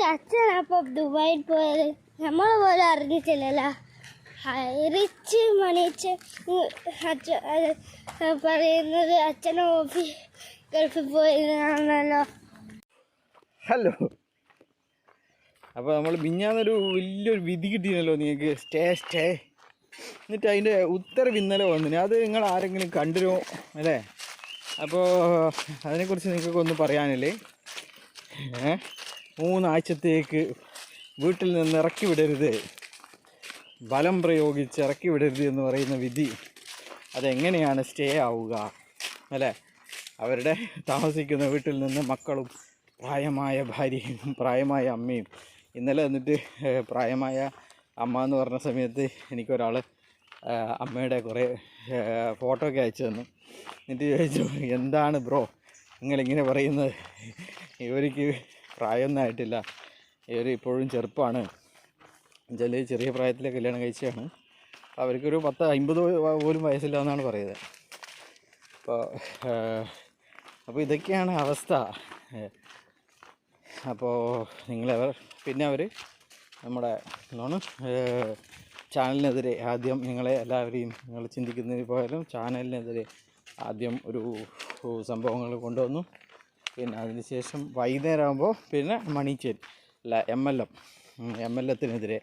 മണിച്ച അച്ഛനപ്പം ദുബായിൽ പോയത്. നമ്മൾ പോലും അറിഞ്ഞിട്ടില്ലല്ലോ. റിച്ച് മണിച്ച് അച്ഛൻ അത് പറയുന്നത് അച്ഛനും ഓഫി ഗൾഫിൽ പോയതാണല്ലോ. ഹലോ. അപ്പോൾ നമ്മൾ മിഞ്ഞാന്നൊരു വലിയൊരു വിധി കിട്ടിയല്ലോ നിങ്ങൾക്ക്. Stay stay. എന്നിട്ട് അതിന്റെ ഉത്തരവ് ഇന്നലെ വന്നിന്. അത് നിങ്ങൾ ആരെങ്കിലും കണ്ടിരുമോ? അല്ലേ? അപ്പോൾ അതിനെക്കുറിച്ച് നിങ്ങൾക്കൊന്നും പറയാനില്ലേ? ഏ? മൂന്നാഴ്ചത്തേക്ക് വീട്ടിൽ നിന്ന് ഇറക്കി വിടരുത്. ബലം പ്രയോഗിച്ച് ഇറക്കി വിടരുത് എന്ന് പറയുന്ന വിധി അതെങ്ങനെയാണ് സ്റ്റേ ആവുക? അല്ലേ? അവരുടെ താമസിക്കുന്ന വീട്ടിൽ നിന്ന് മക്കളും പ്രായമായ ഭാര്യയും പ്രായമായ അമ്മയും ഇന്നലെ എന്നിട്ട് പ്രായമായ അമ്മ എന്ന് പറഞ്ഞ സമയത്ത് എനിക്കൊരാൾ അമ്മയുടെ കുറേ ഫോട്ടോ ഒക്കെ അയച്ചു തന്നു. എന്നിട്ട് ചോദിച്ചു എന്താണ് ബ്രോ നിങ്ങളിങ്ങനെ പറയുന്നത്. ഇവർക്ക് പ്രായമൊന്നും ആയിട്ടില്ല. ഇവർ ഇപ്പോഴും ചെറുപ്പമാണ് എന്നുവെച്ചാൽ ചെറിയ പ്രായത്തിലെ കല്യാണം കഴിച്ചതാണ്. അവർക്കൊരു പത്ത് അമ്പത് പോലും വയസ്സില്ല എന്നാണ് പറയുന്നത്. അപ്പോൾ അപ്പോൾ ഇതൊക്കെയാണ് അവസ്ഥ. അപ്പോൾ നിങ്ങളവർ പിന്നെ അവർ നമ്മുടെ എന്താണ് ചാനലിനെതിരെ ആദ്യം നിങ്ങളെ എല്ലാവരെയും നിങ്ങൾ ചിന്തിക്കുന്നതിന് പോയാലും ചാനലിനെതിരെ ആദ്യം ഒരു സംഭവങ്ങൾ കൊണ്ടുവന്നു. പിന്നെ അതിന് ശേഷം വൈകുന്നേരം ആകുമ്പോൾ പിന്നെ മണിച്ചേരി അല്ല M L M M L എത്തിനെതിരെ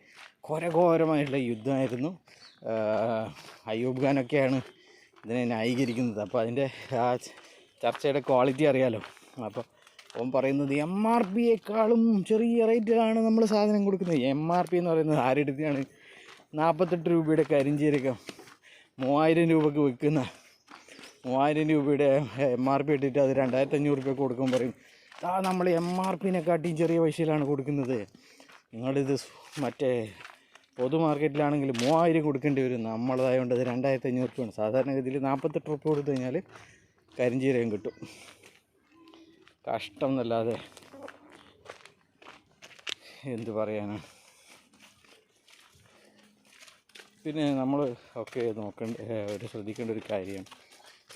ഘോരഘോരമായിട്ടുള്ള യുദ്ധമായിരുന്നു. അയ്യൂബ് ഖാനൊക്കെയാണ് ഇതിനെ ന്യായീകരിക്കുന്നത്. അപ്പോൾ അതിന്റെ ആ ചർച്ചയുടെ ക്വാളിറ്റി അറിയാലോ. അപ്പോൾ അവൻ പറയുന്നത് എം ആർ പിയേക്കാളും ചെറിയ റേറ്റിലാണ് നമ്മൾ സാധനം കൊടുക്കുന്നത്. എം ആർ പി എന്ന് പറയുന്നത് ആരെടുത്താണ് നാൽപ്പത്തെട്ട് രൂപയുടെ കരിഞ്ചീരകം. മൂവായിരം രൂപക്ക് വിൽക്കുന്ന മൂവായിരം രൂപയുടെ എം ആർ പി ഇട്ടിട്ട് അത് രണ്ടായിരത്തി അഞ്ഞൂറ് രൂപ കൊടുക്കാൻ പറയും. ആ നമ്മൾ എം ആർ പിനെക്കാട്ടിയും ചെറിയ പൈസയിലാണ് കൊടുക്കുന്നത്. നിങ്ങളിത് മറ്റേ പൊതു മാർക്കറ്റിലാണെങ്കിൽ മൂവായിരം കൊടുക്കേണ്ടി വരും. നമ്മളതായതുകൊണ്ട് അത് രണ്ടായിരത്തി അഞ്ഞൂറ് രൂപയാണ് സാധാരണഗതിയിൽ നാൽപ്പത്തെട്ട് രൂപ കൊടുത്തു കഴിഞ്ഞാൽ കരിഞ്ചീരകം കിട്ടും. കഷ്ടം എന്നല്ലാതെ എന്ത് പറയാനാണ് പിന്നെ നമ്മൾ ഒക്കെ നോക്കേണ്ട ഒരു ശ്രദ്ധിക്കേണ്ട ഒരു കാര്യം.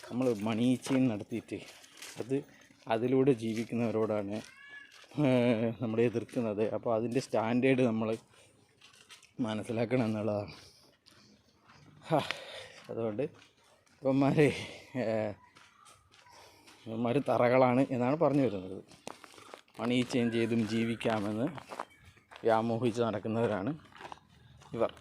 നമ്മൾ മണീച്ചയും നടത്തിയിട്ട് അത് അതിലൂടെ ജീവിക്കുന്നവരോടാണ് നമ്മൾ എതിർക്കുന്നത്. അപ്പോൾ അതിന്റെ സ്റ്റാൻഡേർഡ് നമ്മൾ മനസ്സിലാക്കണം എന്നുള്ളതാണ്. അതുകൊണ്ട് ഇവന്മാർ ഇവന്മാർ തറകളാണ് എന്നാണ് പറഞ്ഞു വരുന്നത്. മണി ചേഞ്ച് ചെയ്തും ജീവിക്കാമെന്ന് വ്യാമോഹിച്ച് നടക്കുന്നവരാണ് ഇവർ.